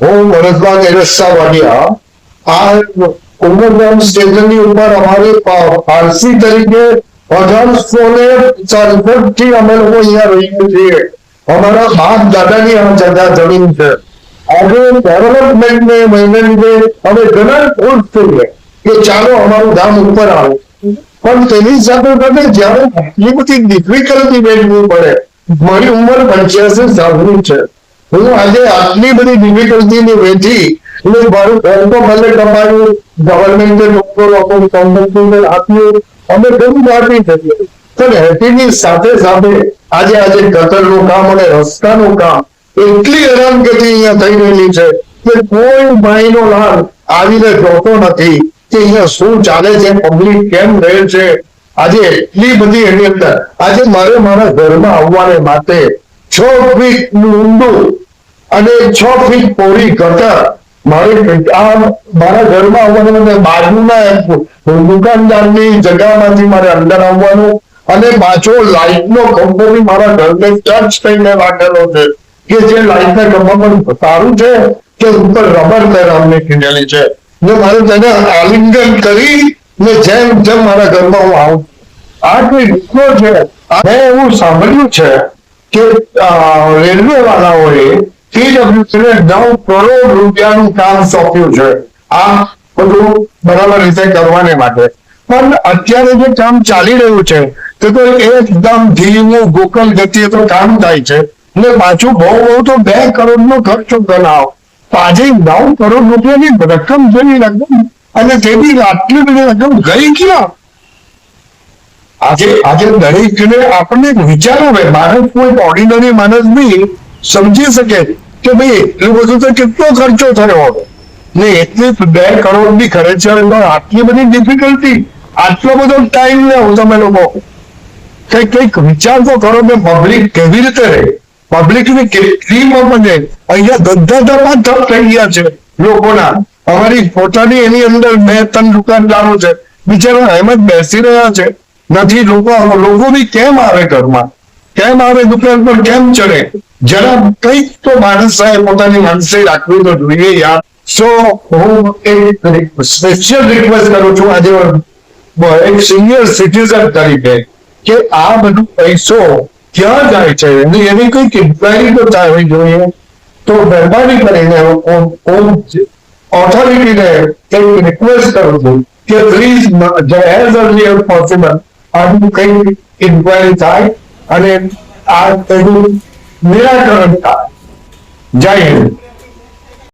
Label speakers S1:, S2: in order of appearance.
S1: હું ભરતભાઈ એરસ્સા વાડિયા આ ઉમરગામ સ્ટેશનની ઉપર અમારે પારસી તરીકે અઢારસો ને સડસઠથી અમે લોકો અહીંયા રહીએ છીએ. અમારા બાપ દાદાની આ જગા જમીન છે. આજે ડેવલપમેન્ટ ને મહિને લીધે અમે ઘણા ખુશ થઈએ કે ચાલો અમારું ગામ ઉપર આવે. પણ તેની સાથે સાથે જ્યારે આટલી બધી ડિફિકલ્ટી વેઠવી પડે, મારી ઉંમર પંચ્યાસી સાલની છે. હું આજે આટલી બધી ડિફિકલ્ટી ની વેઠી, એટલે મારું ઘર તો ભલે કમાયું ગવર્મેન્ટે લોકો આપ્યું, અમે બધું આપી શકીએ. પણ હેપીની સાથે સાથે આજે આજે ગટરનું કામ અને રસ્તાનું કામ એટલી હેરાનગતિ અહીંયા થઈ રહેલી છે કે કોઈ ભાઈનો લાલ આવીને જોતો નથી કે અહીંયા શું ચાલે છે પબ્લિક કેમ રહે છે. આજે એટલી બધી એની અંદર, આજે મારે મારા ઘરમાં આવવાને માટે છ ફીટ ઊંડું અને છ ફીટ પોરી ગટર. મારે આ મારા ઘરમાં આવવાનું દુકાનદારની જગામાંથી મારે અંદર આવવાનું અને પાછો લાઈટનો ખંભો બી મારા ઘરને ટચ થઈને રાખેલો છે કે જે લાઈટના ખંભા પર સારું છે કે ઉપર રબર પેરામની ખીંડેલી છે. ને મારે તેને આલિંગન કરી ને જેમ જેમ મારા ઘરમાં હું આવું આ કોઈ રીતનો છે. મેં એવું સાંભળ્યું છે કે રેલવે વાળાઓએ TWC ને નવ કરોડ રૂપિયાનું કામ સોંપ્યું છે. આ બધું બરાબર રીતે કરવાને માટે. પણ અત્યારે જે કામ ચાલી રહ્યું છે, તે તો એકદમ ધીમું, ગોકલ ગતિએ તો કામ થાય છે. ને પાછું બહુ બહુ તો બે કરોડ નો ખર્ચો ગણાવો આજે નવ કરોડ રૂપિયાની રકમ જેવી રકમ અને તે બી આટલી બધી રકમ ગઈ ક્યાં? આજે આજે દરેકને આપણને વિચાર માણસ કોઈ ઓર્ડિનરી માણસ બી સમજી શકે કે ભાઈ એટલું બધું તો કેટલો ખર્ચો થયો ને એટલી બે કરોડ બી ખર્ચે આટલી બધી ડિફિકલ્ટી આટલો બધો ટાઈમ લેવો તમે લોકો કઈ કંઈક વિચાર તો કરો કે પબ્લિક કેવી રીતે રહે? પબ્લિકની કેટલી મજે અહીંયા ધંધા ધપા ઠપ થઈ ગયા છે લોકોના. અમારી પોતાની એની અંદર બે ત્રણ દુકાનદારો છે. બિચારા એમ જ બેસી રહ્યા છે. નથી, લોકો લોકો બી કેમ આવે ઘરમાં? કેમ આવે દુકાન પર? કેમ ચડે? જરા કંઈક તો માણસ સાહેબ પોતાની માનસે રાખવી તો જોઈએ યાર. સો હું એક સ્પેશિયલ રિક્વેસ્ટ કરું છું આજે એક સિનિયર સિટીઝન તરીકે કે આ બધું પૈસો ક્યાં જાય છે? એની કંઈક ઇન્ક્વાયરી તો થવી જોઈએ. તો મહેરબાની કરીને ઓથોરિટીને કંઈક રિક્વેસ્ટ કરું છું કે please as early as possible આનું કઈ ઇન્કવાયરી થાય અને આ તેનું નિરાકરણ થાય. જય હિન્દ.